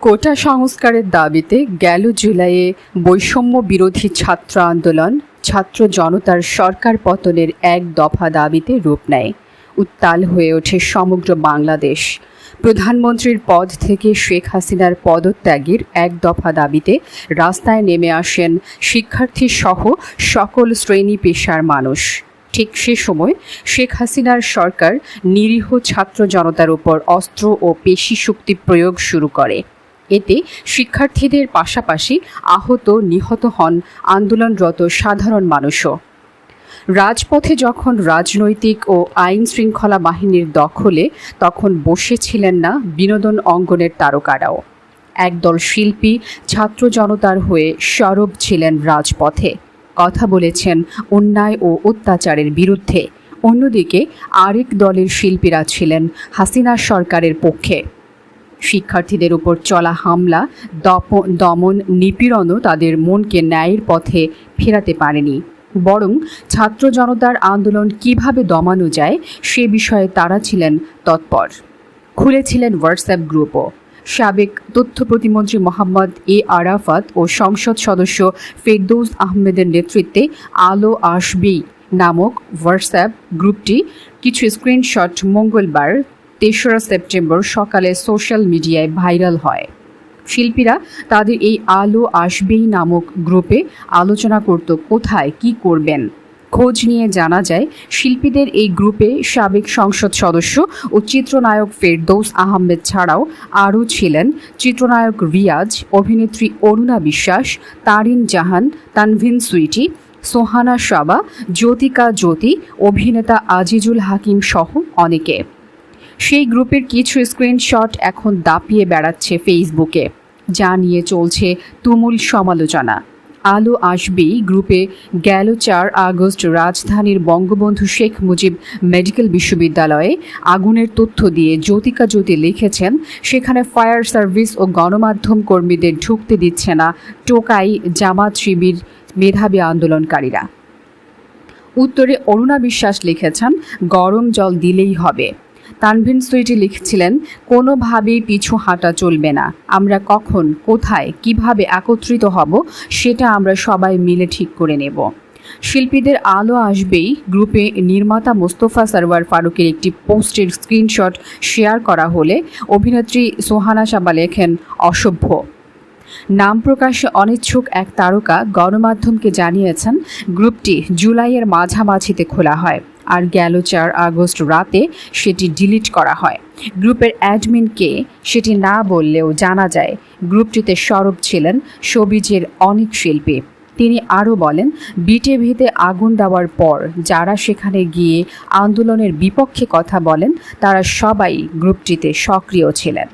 কোটা সংস্কারের দাবিতে গেল জুলাইয়ে বৈষম্য বিরোধী ছাত্র আন্দোলন ছাত্র জনতার সরকার পতনের এক দফা দাবিতে রূপ নেয়। উত্তাল হয়ে ওঠে সমগ্র বাংলাদেশ। প্রধানমন্ত্রীর পদ থেকে শেখ হাসিনার পদত্যাগের এক দফা দাবিতে রাস্তায় নেমে আসেন শিক্ষার্থী সহ সকল শ্রেণি পেশার মানুষ। ঠিক সে সময় শেখ হাসিনার সরকার নিরীহ ছাত্র জনতার উপর অস্ত্র ও পেশি শক্তি প্রয়োগ শুরু করে। এতে শিক্ষার্থীদের পাশাপাশি আহত, নিহত হন আন্দোলনরত সাধারণ মানুষও। রাজপথে যখন রাজনৈতিক ও আইন শৃঙ্খলা বাহিনীর দখলে, তখন বসেছিলেন না বিনোদন অঙ্গনের তারকারাও। একদল শিল্পী ছাত্র জনতার হয়ে সরব ছিলেন রাজপথে। কথা বলেছেন অন্যায় ও অত্যাচারের বিরুদ্ধে। অন্যদিকে আরেক দলের শিল্পীরা ছিলেন হাসিনা সরকারের পক্ষে। শিক্ষার্থীদের উপর চলা হামলা দমন, নিপীড়নও তাদের মনকে ন্যায়ের পথে ফেরাতে পারেনি। বরং ছাত্র জনতার আন্দোলন কীভাবে দমানো যায় সে বিষয়ে তারা ছিলেন তৎপর। খুলেছিলেন হোয়াটসঅ্যাপ গ্রুপও। সাবেক তথ্য প্রতিমন্ত্রী মোহাম্মদ এ আরাফাত ও সংসদ সদস্য ফেরদৌস আহমেদের নেতৃত্বে আলো আসবি নামক হোয়াটসঅ্যাপ গ্রুপটি। কিছু স্ক্রিনশট মঙ্গলবার তেসরা সেপ্টেম্বর সকালে সোশ্যাল মিডিয়ায় ভাইরাল হয়। শিল্পীরা তাদের এই আলো আসবেই নামক গ্রুপে আলোচনা করত কোথায়, কি করবেন। খোঁজ নিয়ে জানা যায়, শিল্পীদের এই গ্রুপে সাবেক সংসদ সদস্য ও চিত্রনায়ক ফেরদৌস আহমেদ ছাড়াও আরও ছিলেন চিত্রনায়ক রিয়াজ, অভিনেত্রী অরুণা বিশ্বাস, তারিন জাহান, তানভিন সুইটি, সোহানা সাবা, জ্যোতিকা জ্যোতি, অভিনেতা আজিজুল হাকিম সহ অনেকে। সেই গ্রুপের কিছু স্ক্রিনশট এখন দাপিয়ে বেড়াচ্ছে ফেসবুকে যা নিয়ে চলছে তুমুল সমালোচনা। আলো আসবেই গ্রুপে গেল চার আগস্ট রাজধানীর বঙ্গবন্ধু শেখ মুজিব মেডিকেল বিশ্ববিদ্যালয়ে আগুনের তথ্য দিয়ে জ্যোতিকা জ্যোতি লিখেছেন, সেখানে ফায়ার সার্ভিস ও গণমাধ্যম কর্মীদের ঢুকতে দিচ্ছে না টোকাই জামাত শিবির মেধাবী আন্দোলনকারীরা। উত্তরে অরুণা বিশ্বাস লিখেছেন, গরম জল দিলেই হবে। তানভিন সুইটি লিখছিলেন, কোনোভাবেই পিছু হাঁটা চলবে না। আমরা কখন, কোথায়, কীভাবে একত্রিত হব, সেটা আমরা সবাই মিলে ঠিক করে নেব। শিল্পীদের আলো আসবেই গ্রুপে নির্মাতা মোস্তফা সরওয়ার ফারুকের একটি পোস্টের স্ক্রিনশট শেয়ার করা হলে অভিনেত্রী সোহানা সাবা লেখেন, অসভ্য। নাম প্রকাশে অনিচ্ছুক এক তারকা গণমাধ্যমকে জানিয়েছেন, গ্রুপটি জুলাইয়ের মাঝামাঝিতে খোলা হয়। আর গেল চার আগস্ট রাতে সেটি ডিলিট করা হয়। গ্রুপের অ্যাডমিনকে সেটি না বললেও জানা যায়, গ্রুপটিতে সরব ছিলেন সবিজের অনেক শিল্পী। তিনি আরও বলেন বিটেভিতে আগুন দেওয়ার পর যারা সেখানে গিয়ে আন্দোলনের বিপক্ষে কথা বলেন, তারা সবাই গ্রুপটিতে সক্রিয় ছিলেন।